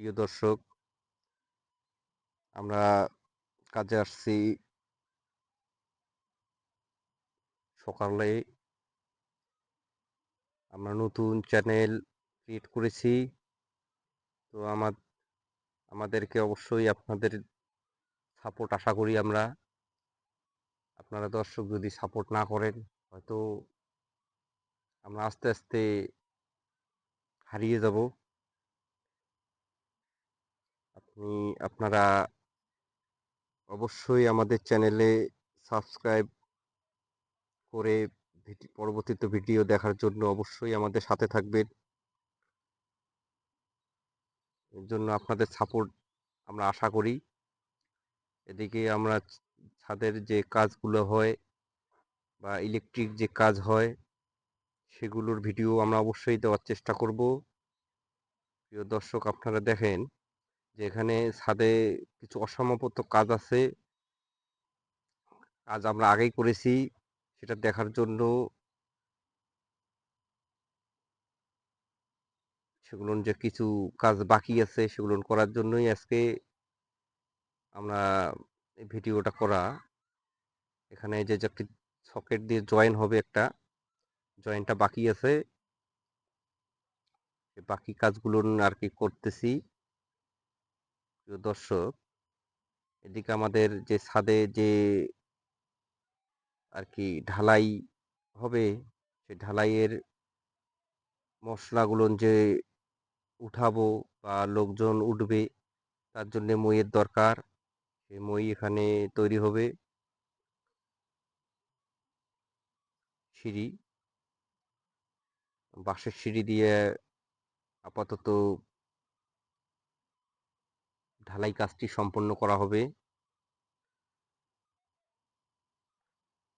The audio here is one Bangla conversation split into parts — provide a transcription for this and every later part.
প্রিয় দর্শক, আমরা কাজে আসছি। সকালে আমরা নতুন চ্যানেল ক্রিয়েট করেছি। তো আমার, আমাদেরকে অবশ্যই আপনাদের সাপোর্ট আশা করি আমরা। আপনারা দর্শক যদি সাপোর্ট না করেন, হয়তো আমরা আস্তে আস্তে হারিয়ে যাব। আপনি, আপনারা অবশ্যই আমাদের চ্যানেলে সাবস্ক্রাইব করে পরবর্তীতে ভিডিও দেখার জন্য অবশ্যই আমাদের সাথে থাকবেন। এর জন্য আপনাদের সাপোর্ট আমরা আশা করি। এদিকে আমরা ছাদের যে কাজগুলো হয় বা ইলেকট্রিক যে কাজ হয়, সেগুলোর ভিডিও আমরা অবশ্যই দেওয়ার চেষ্টা করব। প্রিয় দর্শক, আপনারা দেখেন যে এখানে ছাদে কিছু অসমাপ্ত কাজ আছে। কাজ আমরা আগেই করেছি, সেটা দেখার জন্য। সেগুলো যে কিছু কাজ বাকি আছে, সেগুলো করার জন্যই আজকে আমরা ভিডিওটা করা। এখানে যে একটি সকেট দিয়ে জয়েন হবে একটা, জয়েনটা বাকি আছে। বাকি কাজগুলো আর কি করতেছি। দর্শক, এদিকে আমাদের যে ছাদে যে আর কি ঢালাই হবে সে ঢালাইয়ের মশলাগুলো যে উঠাবো বা লোকজন উঠবে, তার জন্যে মইয়ের দরকার। সেই মই এখানে তৈরি হবে। সিঁড়ি, বাঁশের সিঁড়ি দিয়ে আপাতত ঢালাই কাজটি সম্পন্ন করা হবে।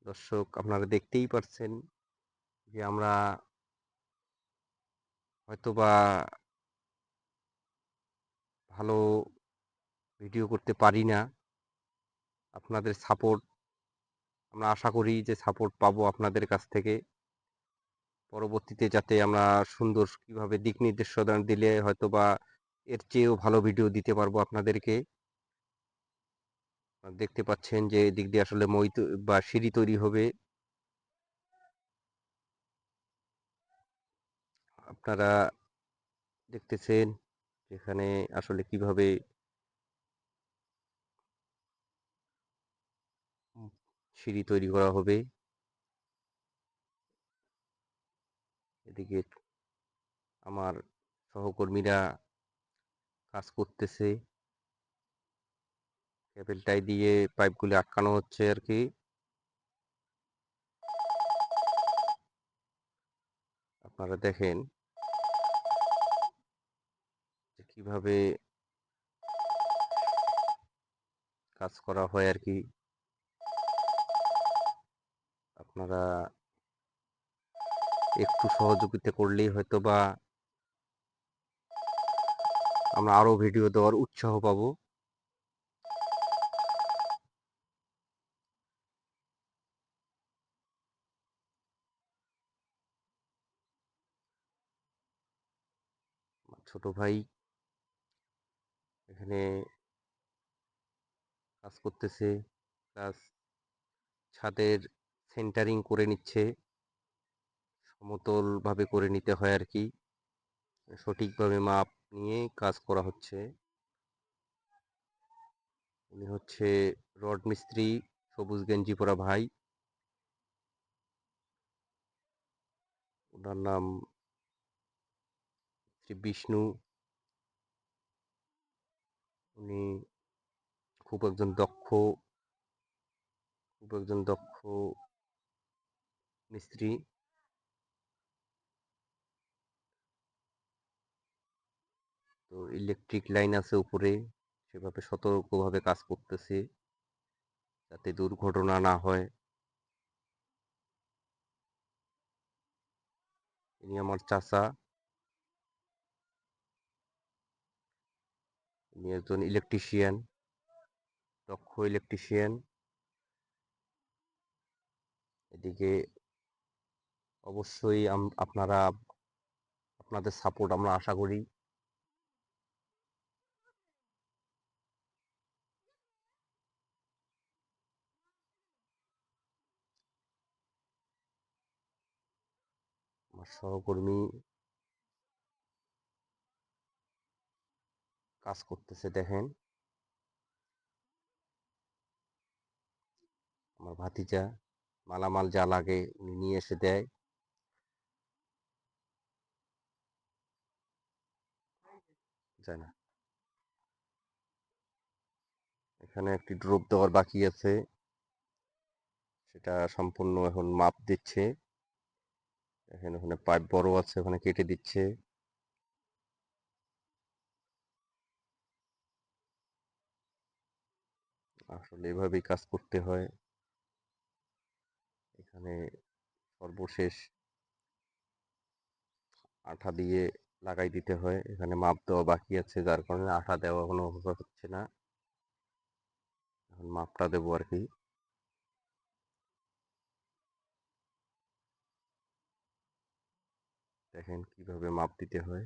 দর্শক, আপনারা দেখতেই পারছেন যে আমরা হয়তোবা ভালো ভিডিও করতে পারি না। আপনাদের সাপোর্ট, আমরা আশা করি যে সাপোর্ট পাবো আপনাদের কাছ থেকে। পরবর্তীতে যাতে আমরা সুন্দর কীভাবে দিক নির্দেশনা দিলে হয়তো বা এর চেয়েও ভালো ভিডিও দিতে পারব আপনাদেরকে। দেখতে পাচ্ছেন যে এদিক দিয়ে আসলে মই বা সিঁড়ি তৈরি হবে। আপনারা দেখতেছেন এখানে আসলে কীভাবে সিঁড়ি তৈরি করা হবে। এদিকে আমার সহকর্মীরা কাজ করতেছে। ক্যাবেলটাই দিয়ে পাইপগুলি আটকানো হচ্ছে আর কি আপনারা দেখেন কীভাবে কাজ করা হয় আর কি আপনারা একটু সহযোগিতা করলেই হয়তো বা আমরা আরও ভিডিও দেওয়ার উৎসাহ পাবো। ছোট ভাই এখানে কাজ করতেছে প্লাস ছাদের সেন্টারিং করে নিচ্ছে। সমতলভাবে করে নিতে হয় আর কি। সঠিকভাবে মাপ নিয়ে কাজ করা হচ্ছে। উনি হচ্ছে রড মিস্ত্রি, সবুজ গেঞ্জি পরা ভাই। ওনার নাম শ্রী বিষ্ণু। উনি খুব একজন দক্ষ, খুব একজন দক্ষ মিস্ত্রি। তো ইলেকট্রিক লাইন আছে উপরে, সেভাবে সতর্কভাবে কাজ করতেছে যাতে দুর্ঘটনা না হয়। ইনি আমার চাচা। ইনি একজন ইলেকট্রিশিয়ান দক্ষ ইলেকট্রিশিয়ান এদিকে অবশ্যই আপনারা, আপনাদের সাপোর্ট আমরা আশা করি। সহকর্মী কাজ করতেছে, দেখেন। আমার ভাতিজা মালামাল যা লাগে উনি নিয়ে এসে দেয়। যায় না। এখানে একটি ড্রপ দেওয়ার বাকি আছে। সেটা সম্পূর্ণ এখন মাপ দিচ্ছে। এখানে ওখানে পাইপ বড় আছে, ওখানে কেটে দিচ্ছে। আসলে এভাবেই কাজ করতে হয়। এখানে সর্বশেষ আঠা দিয়ে লাগাই দিতে হয়। এখানে মাপ দেওয়া বাকি আছে, যার কারণে আঠা দেওয়া কোনো হচ্ছে না। এখন মাপটা দেবো আর কি। দেখেন কীভাবে মাপ দিতে হয়।